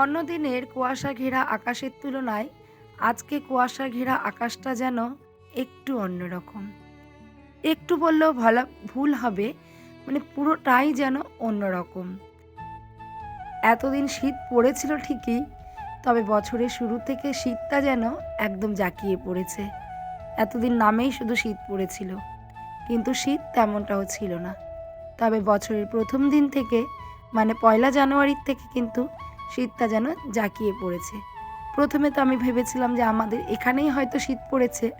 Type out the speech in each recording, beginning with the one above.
অন্য দিনের কুয়াশা ঘেরা আকাশের তুলনায় আজকে কুয়াশা ঘেরা আকাশটা যেন একটু অন্যরকম। একটু বললেও ভালো ভুল হবে মানে পুরোটাই যেন অন্যরকম। এতদিন শীত পড়েছিল ঠিকই, তবে বছরের শুরু থেকে শীতটা যেন একদম জাঁকিয়ে পড়েছে। এতদিন নামেই শুধু শীত পড়েছিল, কিন্তু শীত তেমনটাও ছিল না। তবে বছরের প্রথম দিন থেকে মানে পয়লা জানুয়ারির থেকে কিন্তু শীতটা যেন জাঁকিয়ে পড়েছে। প্রথমে তো আমি ভেবেছিলাম যে আমাদের এখানেই হয়তো শীত পড়েছে।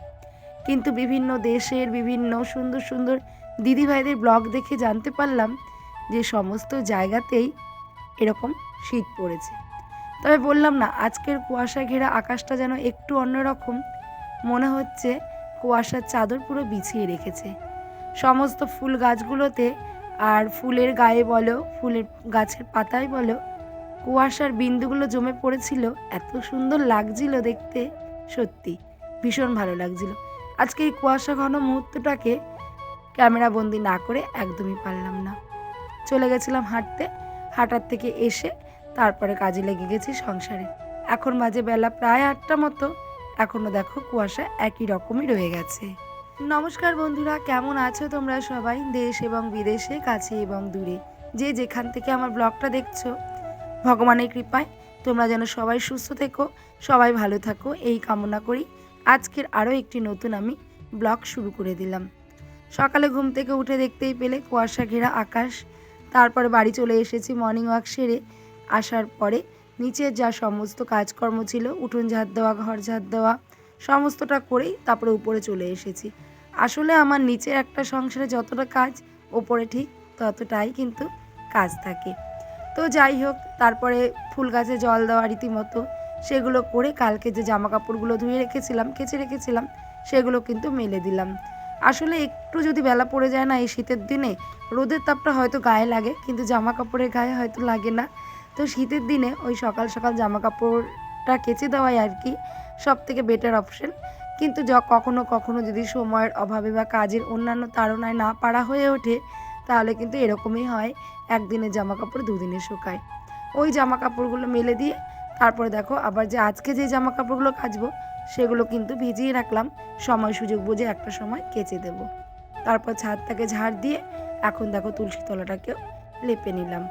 কিন্তু বিভিন্ন দেশের বিভিন্ন সুন্দর সুন্দর দিদিভাইদের ব্লগ দেখে জানতে পারলাম যে সমস্ত জায়গাতেই এরকম শীত পড়েছে। তবে বললাম না, আজকের কুয়াশা ঘেরা আকাশটা যেন একটু অন্যরকম। মনে হচ্ছে কুয়াশার চাদর পুরো বিছিয়ে রেখেছে। সমস্ত ফুল গাছগুলোতে আর ফুলের গায়ে বলো, ফুলের গাছের পাতায় বলো কুয়াশার বিন্দুগুলো জমে পড়েছিল, এত সুন্দর লাগছিল দেখতে, সত্যি ভীষণ ভালো লাগছিল। আজকে এই কুয়াশা ঘন মুহূর্তটাকে ক্যামেরা বন্দি না করে একদমই পারলাম না। চলে গেছিলাম হাঁটতে, হাঁটার থেকে এসে তারপরে কাজে লেগে গেছি সংসারে। এখন বাজে বেলা প্রায় আটটা মতো এখনও দেখো কুয়াশা একই রকমই রয়ে গেছে। নমস্কার বন্ধুরা, কেমন আছো তোমরা সবাই? দেশ এবং বিদেশে, কাছে এবং দূরে। যে যেখান থেকে আমার ব্লগটা দেখছ ভগবানের কৃপায় তোমরা যেন সবাই সুস্থ থেকো, সবাই ভালো থাকো, এই কামনা করি। আজকের আরও একটি নতুন আমি ব্লগ শুরু করে দিলাম। সকালে ঘুম থেকে উঠে দেখতেই পেলে কুয়াশা ঘেরা আকাশ। তারপরে বাড়ি চলে এসেছি মর্নিং ওয়াক সেরে। আসার পরে নিচের যা সমস্ত কাজকর্ম ছিল, উঠোন ঝাড় দেওয়া, ঘর ঝাড় দেওয়া, সমস্তটা করেই তারপরে উপরে চলে এসেছি। আসলে আমার নিচে একটা সংসারে যতটা কাজ, ওপরে ঠিক ততটাই কিন্তু কাজ থাকে। তো যাই হোক, তারপরে ফুল গাছে জল দেওয়া রীতিমতো, সেগুলো করে কালকে যে জামা কাপড়গুলো ধুয়ে রেখেছিলাম, কেচে রেখেছিলাম, সেগুলো কিন্তু মেলে দিলাম। আসলে একটু যদি বেলা পড়ে যায় না এই শীতের দিনে, রোদের তাপটা হয়তো গায়ে লাগে, কিন্তু জামা কাপড়ের গায়ে হয়তো লাগে না। তো শীতের দিনে ওই সকাল সকাল জামা কাপড়টা কেচে দেওয়াই আর কি সব থেকে বেটার অপশন কিন্তু য, কখনো কখনো যদি সময়ের অভাবে বা কাজের অন্যান্য তাড়নায় না পারা হয়ে ওঠে তাহলে কিন্তু এরকমই হয়। একদিনের জামা কাপড় দুদিনে শুকায়। ওই জামা কাপড়গুলো মেলে দিয়ে তারপরে দেখো আবার যে আজকে যে জামা কাপড়গুলো কাচবো, সেগুলো কিন্তু ভিজিয়ে রাখলাম। সময় সুযোগ বুঝে একটা সময় কেচে দেব। তারপর ছাদটাকে ঝাড় দিয়ে এখন দেখো তুলসী তলাটাকেও লেপে নিলাম।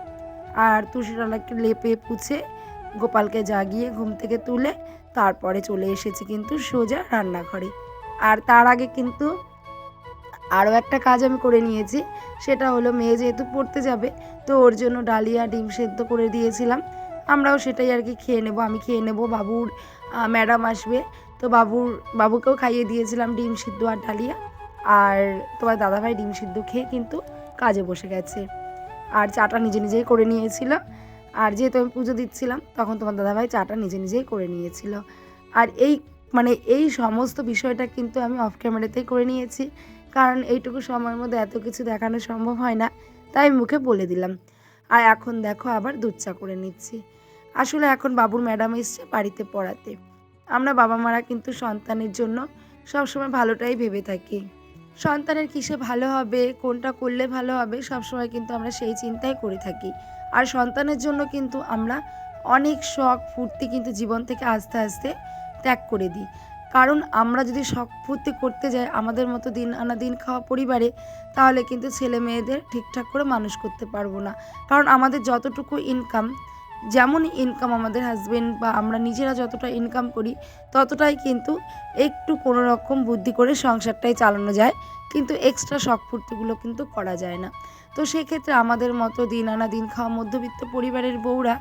আর তুলসী তলাকে লেপে পুছে গোপালকে জাগিয়ে ঘুম থেকে তুলে তারপরে চলে এসেছি কিন্তু সোজা রান্নাঘরে। আর তার আগে কিন্তু আরও একটা কাজ আমি করে নিয়েছি, সেটা হলো মেয়ে যেহেতু পড়তে যাবে, তো ওর জন্য ডালিয়া ডিম সেদ্ধ করে দিয়েছিলাম। আমরাও সেটাই আর কি খেয়ে নেব, আমি খেয়ে নেব, বাবুর ম্যাডাম আসবে, তো বাবুর, বাবুকেও খাইয়ে দিয়েছিলাম ডিম সিদ্ধ আর ডালিয়া। আর তোমার দাদাভাই ডিম সিদ্ধ খেয়ে কিন্তু কাজে বসে গেছে। আর চাটা নিজে নিজেই করে নিয়েছিল। আর যেহেতু আমি পুজো দিচ্ছিলাম, তখন তোমার দাদাভাই চাটা নিজে নিজেই করে নিয়েছিল। আর এই মানে এই সমস্ত বিষয়টা কিন্তু আমি অফ ক্যামেরাতেই করে নিয়েছি। কারণ এইটুকু সময়ের মধ্যে এত কিছু দেখানো সম্ভব হয় না, তাই মুখে বলে দিলাম। আর এখন দেখো আবার দুধ চা করে নিচ্ছি। আসলে এখন বাবুর ম্যাডাম এসছে বাড়িতে পড়াতে। আমরা বাবা মারা কিন্তু সন্তানের জন্য সবসময় ভালোটাই ভেবে থাকি। সন্তানের কিসে ভালো হবে, কোনটা করলে ভালো হবে, সবসময় কিন্তু আমরা সেই চিন্তাই করে থাকি। আর সন্তানের জন্য কিন্তু আমরা অনেক শখ, ফুর্তি কিন্তু জীবন থেকে আস্তে আস্তে ত্যাগ করে দিই। কারণ আমরা যদি শখ ফুর্তি করতে যাই আমাদের মতো দিন আনা দিন খাওয়া পরিবারে, তাহলে কিন্তু ছেলে মেয়েদের ঠিকঠাক করে মানুষ করতে পারব না। কারণ আমাদের যতটুকু ইনকাম যেমন ইনকাম আমাদের হাজব্যান্ড বা আমরা নিজেরা যতটা ইনকাম করি, ততটাই কিন্তু একটু কোনো রকম বুদ্ধি করে সংসারটাই চালানো যায়, কিন্তু এক্সট্রা শখ ফুর্তিগুলো কিন্তু করা যায় না। তো সেক্ষেত্রে আমাদের মতো দিন আনা দিন খাওয়া মধ্যবিত্ত পরিবারের বউরা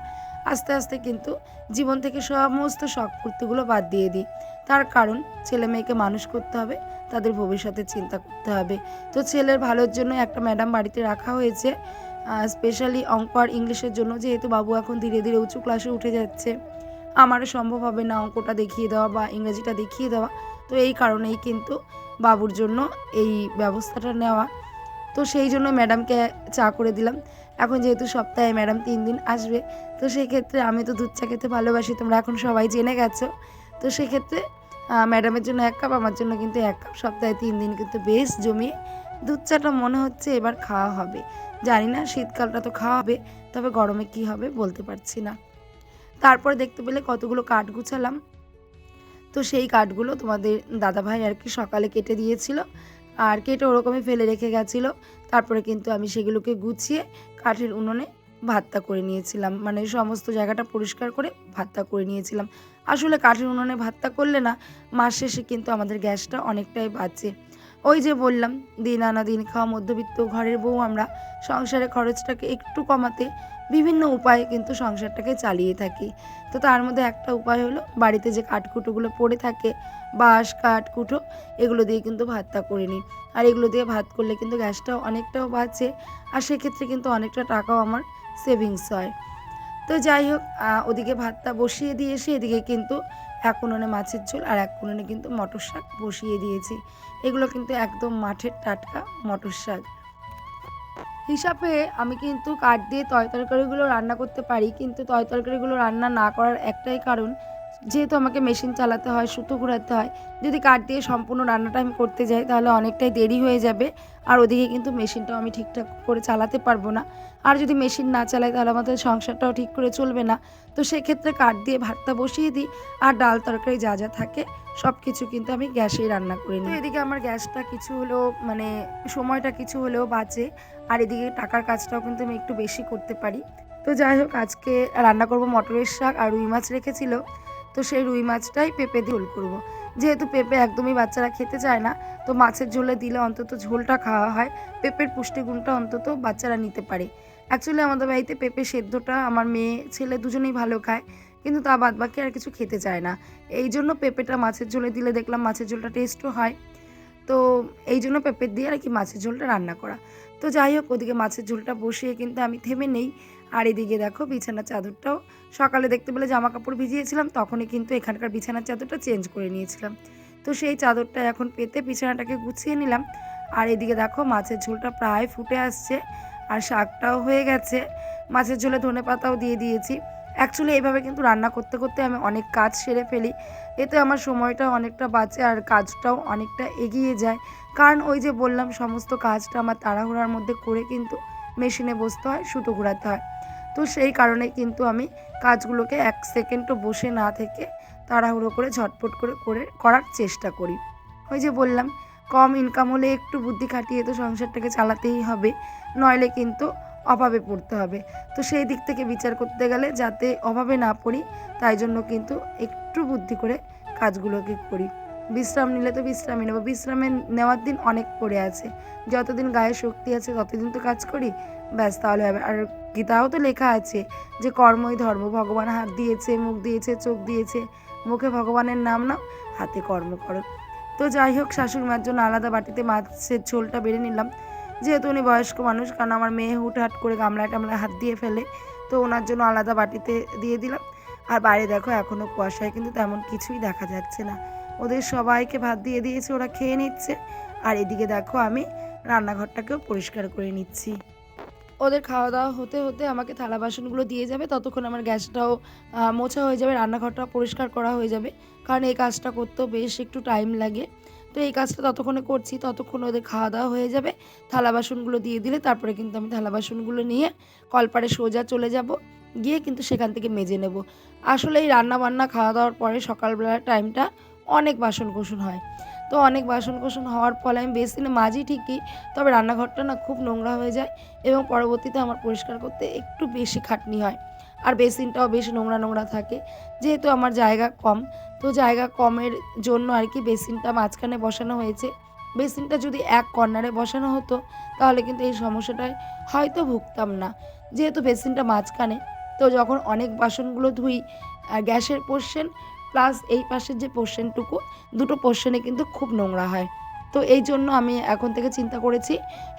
আস্তে আস্তে কিন্তু জীবন থেকে সমস্ত শখ ফুর্তিগুলো বাদ দিয়ে দিই। তার কারণ, ছেলে মেয়েকে মানুষ করতে হবে, তাদের ভবিষ্যতে চিন্তা করতে হবে। তো ছেলের ভালোর জন্য একটা ম্যাডাম বাড়িতে রাখা হয়েছে। স্পেশালি অঙ্ক আর ইংলিশের জন্য যেহেতু বাবু এখন ধীরে ধীরে উঁচু ক্লাসে উঠে যাচ্ছে। আমারও সম্ভব হবে না অঙ্কটা দেখিয়ে দেওয়া বা ইংরেজিটা দেখিয়ে দেওয়া। তো এই কারণেই কিন্তু বাবুর জন্য এই ব্যবস্থাটা নেওয়া। তো সেই জন্য ম্যাডামকে চা করে দিলাম। এখন যেহেতু সপ্তাহে ম্যাডাম তিন দিন আসবে, তো সেই ক্ষেত্রে আমি তো দুধ চা খেতে ভালোবাসি, তোমরা এখন সবাই জেনে গেছো। তো সেক্ষেত্রে ম্যাডামের জন্য এক কাপ, আমার জন্য কিন্তু এক কাপ। সপ্তাহে তিন দিন কিন্তু বেশ জমিয়ে দুধ চাটা মনে হচ্ছে এবার খাওয়া হবে। জানি না, শীতকালটা তো খাওয়া হবে, তবে গরমে কি হবে বলতে পারছি না। তারপরে দেখতে পেলে কতগুলো কাঠ গুছালাম। তো সেই কাঠগুলো তোমাদের দাদাভাই আর কি সকালে কেটে দিয়েছিল। আর কেটে ওরকমই ফেলে রেখে গেছিল। তারপরে কিন্তু আমি সেগুলোকে গুছিয়ে কাঠের উনুনে ভাতটা করে নিয়েছিলাম। মানে সমস্ত জায়গাটা পরিষ্কার করে ভাতটা করে নিয়েছিলাম। আসলে কাঠের উনুনে ভাতটা করলে না, মাস শেষে কিন্তু আমাদের গ্যাসটা অনেকটাই বাঁচে। ওই যে বললাম, দিন আনা দিন খাওয়া মধ্যবিত্ত ঘরের বউ আমরা সংসারের খরচটাকে একটু কমাতে বিভিন্ন উপায়ে কিন্তু সংসারটাকে চালিয়ে থাকি। তো তার মধ্যে একটা উপায় হলো, বাড়িতে যে কাঠকুটোগুলো পড়ে থাকে, বাঁশ, কাঠ, কুটো, এগুলো দিয়ে কিন্তু ভাতটা করে নিই। আর এগুলো দিয়ে ভাত করলে কিন্তু গ্যাসটাও অনেকটাও বাঁচে, আর সেক্ষেত্রে কিন্তু অনেকটা টাকাও আমার সেভিংস হয়। তো যাই হোক ওদিকে ভাতটা বসিয়ে দিয়ে এসে এদিকে কিন্তু এক উনুনে মাছের ঝোল আর এক উনুনে কিন্তু মটর শাক বসিয়ে দিয়েছি। এগুলো কিন্তু একদম মাঠের টাটকা মটর শাক। হিসাবে আমি কিন্তু কাঠ দিয়ে তয় তরকারিগুলো রান্না করতে পারি, কিন্তু তয় তরকারিগুলো রান্না না করার একটাই কারণ যেহেতু আমাকে মেশিন চালাতে হয়, সুতো ঘোরাতে হয়, যদি কাঠ দিয়ে সম্পূর্ণ রান্নাটা আমি করতে যাই তাহলে অনেকটাই দেরি হয়ে যাবে। আর ওদিকে কিন্তু মেশিনটাও আমি ঠিকঠাক করে চালাতে পারব না। আর যদি মেশিন না চালাই তাহলে আমাদের সংসারটাও ঠিক করে চলবে না। তো সেক্ষেত্রে কাঠ দিয়ে ভাতটা বসিয়ে দিই, আর ডাল তরকারি যা যা থাকে সব কিছু কিন্তু আমি গ্যাসেই রান্না করে নিই। এদিকে আমার গ্যাসটা কিছু হলেও মানে সময়টা কিছু হলেও বাঁচে, আর এদিকে টাকার কাজটাও কিন্তু আমি একটু বেশি করতে পারি। তো যাই হোক, আজকে রান্না করব মটরের শাক আর রুই মাছ রেখেছিল। তো সেই রুই মাছটাই পেঁপে দিয়ে ঝোল করব। যেহেতু পেঁপে একদমই বাচ্চারা খেতে চায় না, তো মাছের ঝোলে দিলে অন্তত ঝোলটা খাওয়া হয়, পেঁপের পুষ্টিগুণটা অন্তত বাচ্চারা নিতে পারে। অ্যাকচুয়ালি আমাদের বাড়িতে পেঁপে সেদ্ধটা আমার মেয়ে, ছেলে দুজনেই ভালো খায়, কিন্তু তা বাদ বাকি আর কিছু খেতে চায় না। এই জন্য পেঁপেটা মাছের ঝোলে দিলে দেখলাম মাছের ঝোলটা টেস্টও হয়। তো এই জন্য পেঁপে দিয়ে আর কি মাছের ঝোলটা রান্না করা। তো যাই হোক, ওদিকে মাছের ঝোলটা বসিয়ে কিন্তু আমি থেমে নেই। আর এদিকে দেখো বিছানার চাদরটাও সকালে দেখতে পেলে জামা কাপড় ভিজিয়েছিলাম, তখনই কিন্তু এখানকার বিছানার চাদরটা চেঞ্জ করে নিয়েছিলাম। তো সেই চাদরটা এখন পেতে বিছানাটাকে গুছিয়ে নিলাম। আর এদিকে দেখো মাছের ঝোলটা প্রায় ফুটে আসছে আর শাকটাও হয়ে গেছে। মাছের ঝোলে ধনে পাতাও দিয়ে দিয়েছি। অ্যাকচুয়ালি এইভাবে কিন্তু রান্না করতে করতে আমি অনেক কাজ সেরে ফেলি। এতে আমার সময়টা অনেকটা বাঁচে আর কাজটাও অনেকটা এগিয়ে যায়। কারণ ওই যে বললাম, সমস্ত কাজটা আমার তাড়াহুড়ার মধ্যে করে কিন্তু মেশিনে বসতে হয়, সুতো ঘোরাতে হয়। তো সেই কারণে কিন্তু আমি কাজগুলোকে এক সেকেন্ডও বসে না থেকে তাড়াহুড়ো করে, ঝটপট করে করে করার চেষ্টা করি। ওই যে বললাম, কম ইনকাম হলে একটু বুদ্ধি খাটিয়ে তো সংসারটাকে চালাতেই হবে, নইলে কিন্তু অভাবে পড়তে হবে। তো সেই দিক থেকে বিচার করতে গেলে যাতে অভাবে না পড়ি, তাই জন্য কিন্তু একটু বুদ্ধি করে কাজগুলোকে করি। বিশ্রাম নিলে তো বিশ্রামই নেব। বিশ্রামে নেওয়ার দিন অনেক পড়ে আছে। যতদিন গায়ে শক্তি আছে ততদিন তো কাজ করি, ব্যাস তাহলে হবে। আর গীতাও তো লেখা আছে যে কর্মই ধর্ম, ভগবান হাত দিয়েছে, মুখ দিয়েছে, চোখ দিয়েছে। মুখে ভগবানের নাম নাও, হাতে কর্ম করো। তো যাই হোক, শাশুড়ি মার জন্য আলাদা বাটিতে মাছের ঝোলটা বেড়ে নিলাম। যেহেতু উনি বয়স্ক মানুষ, কারণ আমার মেয়ে হুটহাট করে গামলায় টামলায় হাত দিয়ে ফেলে, তো ওনার জন্য আলাদা বাটিতে দিয়ে দিলাম। আর বাইরে দেখো এখনও কুয়াশায় কিন্তু তেমন কিছুই দেখা যাচ্ছে না। ওদের সবাইকে ভাত দিয়ে দিয়েছে, ওরা খেয়ে নিচ্ছে। আর এদিকে দেখো, আমি রান্নাঘরটাকেও পরিষ্কার করে নিচ্ছি। ওদের খাওয়া দাওয়া হতে হতে আমাকে থালা বাসনগুলো দিয়ে যাবে। ততক্ষণ আমার গ্যাসটাও মোছা হয়ে যাবে, রান্নাঘরটাও পরিষ্কার করা হয়ে যাবে। কারণ এই কাজটা করতেও বেশ একটু টাইম লাগে। তো এই কাজটা ততক্ষণে করছি, ততক্ষণ ওদের খাওয়া দাওয়া হয়ে যাবে। থালা বাসনগুলো দিয়ে দিলে তারপরে কিন্তু আমি থালা বাসনগুলো নিয়ে কলপারে সোজা চলে যাব। গিয়ে কিন্তু সেখান থেকে মেজে নেব। আসলে এই রান্না বান্না খাওয়া দাওয়ার পরে সকালবেলার টাইমটা অনেক বাসন কোসন হয়। তো অনেক বাসন কোসন হওয়ার ফলে আমি বেসিনে মাজি ঠিকই, তবে রান্নাঘরটা না খুব নোংরা হয়ে যায় এবং পরবর্তীতে আমার পরিষ্কার করতে একটু বেশি খাটনি হয়। আর বেসিনটাও বেশ নোংরা নোংরা থাকে, যেহেতু আমার জায়গা কম। তো জায়গা কমের জন্য আর কি বেসিনটা মাঝখানে বসানো হয়েছে। বেসিনটা যদি এক কর্নারে বসানো হতো, তাহলে কিন্তু এই সমস্যাটায় হয়তো ভুগতাম না। যেহেতু বেসিনটা মাঝখানে, তো যখন অনেক বাসনগুলো ধুই গ্যাসের পোর্শন প্লাস এই পাশের যে পোর্শনটুকু দুটো পোর্শনে কিন্তু খুব নোংরা হয়। তো এই জন্য আমি এখন থেকে চিন্তা করেছি,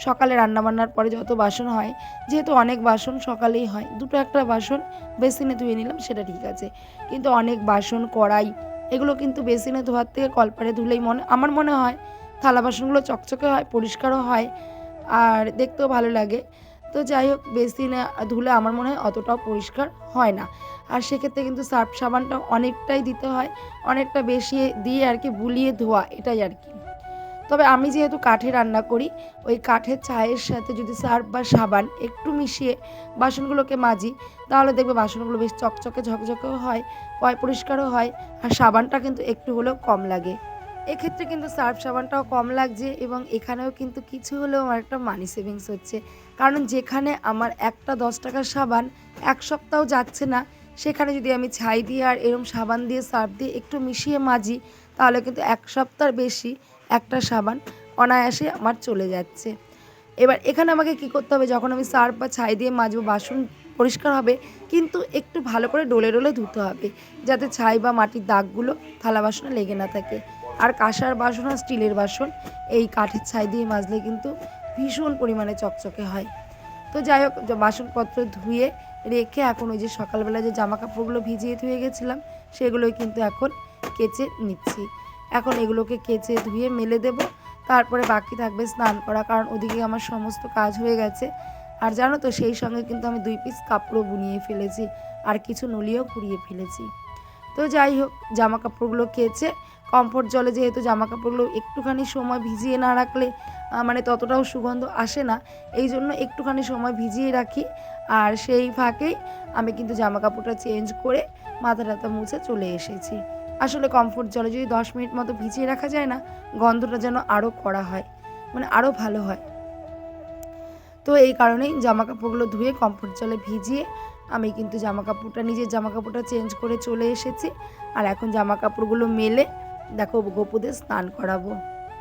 সকালে রান্নাবান্নার পরে যত বাসন হয়, যেহেতু অনেক বাসন সকালেই হয়, দুটো একটা বাসন বেসিনে ধুয়ে নিলাম, সেটা ঠিক আছে। কিন্তু অনেক বাসন, কড়াই, এগুলো কিন্তু বেসিনে ধোয়ার থেকে কলপারে ধুলেই মনে, আমার মনে হয় থালা বাসনগুলো চকচকে হয়, পরিষ্কারও হয়, আর দেখতেও ভালো লাগে। তো যাই হোক, বেসিনে ধুলে আমার মনে হয় অতটাও পরিষ্কার হয় না। আর সেক্ষেত্রে কিন্তু সার্ফ সাবানটা অনেকটাই দিতে হয়, অনেকটা বেশি দিয়ে আর কি বুলিয়ে ধোয়া, এটাই আর কি। তবে আমি যেহেতু কাঠে রান্না করি, ওই কাঠের চায়ের সাথে যদি সার্ফ বা সাবান একটু মিশিয়ে বাসনগুলোকে মাজি, তাহলে দেখবে বাসনগুলো বেশ চকচকে ঝকঝকেও হয়, পয় পরিষ্কারও হয়, আর সাবানটা কিন্তু একটু হলেও কম লাগে। এক্ষেত্রে কিন্তু সার্ফ সাবানটাও কম লাগছে এবং এখানেও কিন্তু কিছু হলেও আমার একটা মানি সেভিংস হচ্ছে। কারণ যেখানে আমার একটা দশ টাকার সাবান এক সপ্তাহ যাচ্ছে না সেখানে যদি আমি ছাই দিয়ে আর এরম সাবান দিয়ে সার্ফ দিয়ে একটু মিশিয়ে মাজি, তাহলে কিন্তু এক সপ্তাহের বেশি একটা সাবান অনায়াসে আমার চলে যাচ্ছে। এবার এখানে আমাকে কি করতে হবে? যখন আমি সার্ফ বা ছাই দিয়ে মাজবো, বাসন পরিষ্কার হবে, কিন্তু একটু ভালো করে ডোলে ডোলে ধুতে হবে, যাতে ছাই বা মাটির দাগগুলো থালা বাসনে লেগে না থাকে। আর কাঁসার বাসন আর স্টিলের বাসন, এই কাঠের ছাই দিয়ে মাজলে কিন্তু ভীষণ পরিমাণে চকচকে হয়। তো যাই হোক, বাসনপত্র ধুয়ে রেখে এখন ওই যে সকালবেলা যে জামা কাপড়গুলো ভিজিয়ে ধুয়ে গেছিলাম, সেগুলোই কিন্তু এখন কেচে নিচ্ছি। এখন এগুলোকে কেচে ধুয়ে মেলে দেব। তারপরে বাকি থাকবে স্নান করা, কারণ ওদিকে আমার সমস্ত কাজ হয়ে গেছে। আর জানো তো, সেই সঙ্গে কিন্তু আমি দুই পিস কাপড়ও বুনিয়ে ফেলেছি, আর কিছু নলিও কুড়িয়ে ফেলেছি। তো যাই হোক জামা কাপড়গুলো কেচে কমফোর্ট জলে যেহেতু জামা কাপড়গুলো একটুখানি সময় ভিজিয়ে না রাখলে মানে ততটাও সুগন্ধ আসে না, এই জন্য একটুখানি সময় ভিজিয়ে রাখি। আর সেই ফাঁকেই আমি কিন্তু জামা কাপড়টা চেঞ্জ করে মাথা টাথা মুছে চলে এসেছি। আসলে কমফোর্ট জলে যদি দশ মিনিট মতো ভিজিয়ে রাখা যায় না, গন্ধটা যেন আরও কড়া হয় মানে আরও ভালো হয়। তো এই কারণেই জামা কাপড়গুলো ধুয়ে কমফোর্ট জলে ভিজিয়ে আমি কিন্তু জামা কাপড়টা নিজের জামা কাপড়টা চেঞ্জ করে চলে এসেছি। আর এখন জামা কাপড়গুলো মেলে, দেখো গোপুদের স্নান করাবো।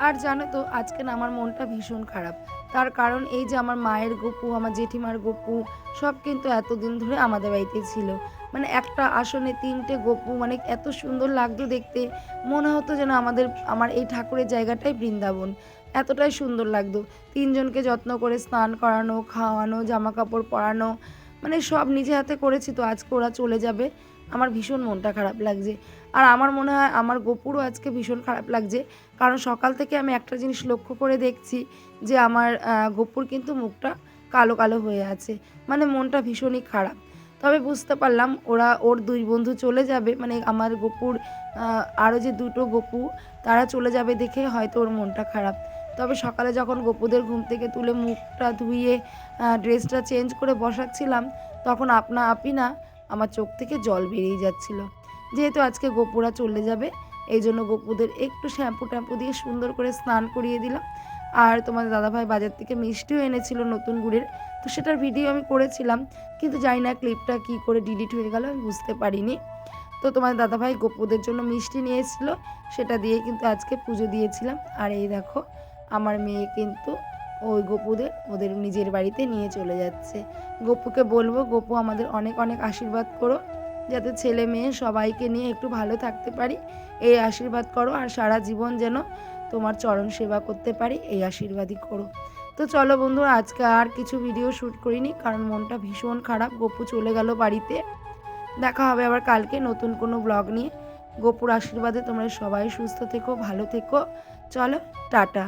আর জানো তো, আজকে না আমার মনটা ভীষণ খারাপ। তার কারণ এই যে আমার মায়ের গপু আমার জেঠিমার গপু সব কিন্তু এতদিন ধরে আমাদের বাড়িতে ছিল। মানে একটা আসনে তিনটে গপু মানে এত সুন্দর লাগতো দেখতে। মনে হতো যেন আমাদের, আমার এই ঠাকুরের জায়গাটাই বৃন্দাবন। এতটাই সুন্দর লাগতো। তিনজনকে যত্ন করে স্নান করানো, খাওয়ানো জামা কাপড় পরানো মানে সব নিজে হাতে করেছি তো আজকে ওরা চলে যাবে। আমার ভীষণ মনটা খারাপ লাগছে। আর আমার মনে হয় আমার গোপুরও আজকে ভীষণ খারাপ লাগছে। কারণ সকাল থেকে আমি একটা জিনিস লক্ষ্য করে দেখছি যে আমার গপুর কিন্তু মুখটা কালো কালো হয়ে আছে। মানে মনটা ভীষণই খারাপ। তবে বুঝতে পারলাম ওরা, ওর দুই বন্ধু চলে যাবে। মানে আমার গপুর আরও যে দুটো গপু, তারা চলে যাবে দেখে হয়তো ওর মনটা খারাপ। তবে সকালে যখন গপুদের ঘুম থেকে তুলে মুখটা ধুইয়ে ড্রেসটা চেঞ্জ করে বসাচ্ছিলাম, তখন আপনা আপি না আমার চোখ থেকে জল বেরিয়ে যাচ্ছিল। যেহেতু আজকে গোপুরা চলে যাবে, এই জন্য গপুদের একটু শ্যাম্পু ট্যাম্পু দিয়ে সুন্দর করে স্নান করিয়ে দিলাম। আর তোমাদের দাদাভাই বাজার থেকে মিষ্টিও এনেছিল নতুন গুড়ের, তো সেটার ভিডিও আমি করেছিলাম, কিন্তু জানি না ক্লিপটা কী করে ডিলিট হয়ে গেল, আমি বুঝতে পারিনি। তো তোমার দাদাভাই গপুদের জন্য মিষ্টি নিয়ে এসেছিল সেটা দিয়ে কিন্তু আজকে পুজো দিয়েছিলাম। আর এই দেখো, আমার মেয়ে কিন্তু ওই গপুদের, ওদের নিজের বাড়িতে নিয়ে চলে যাচ্ছে। গপুকে বলব, গপু আমাদের অনেক অনেক আশীর্বাদ করো। যাতে ছেলে মেয়ে সবাইকে নিয়ে একটু ভালো থাকতে পারি, এই আশীর্বাদ করো আর সারা জীবন যেন তোমার চরণ সেবা করতে পারি, এই আশীর্বাদই করো। তো চলো বন্ধুরা, আজকে আর কিছু ভিডিও শ্যুট করিনি, কারণ মনটা ভীষণ খারাপ। গপু চলে গেল বাড়িতে। দেখা হবে আবার কালকে নতুন কোনো ব্লগ নিয়ে। গোপুর আশীর্বাদে তোমরা সবাই সুস্থ থেকো, ভালো থেকো। চলো, টাটা।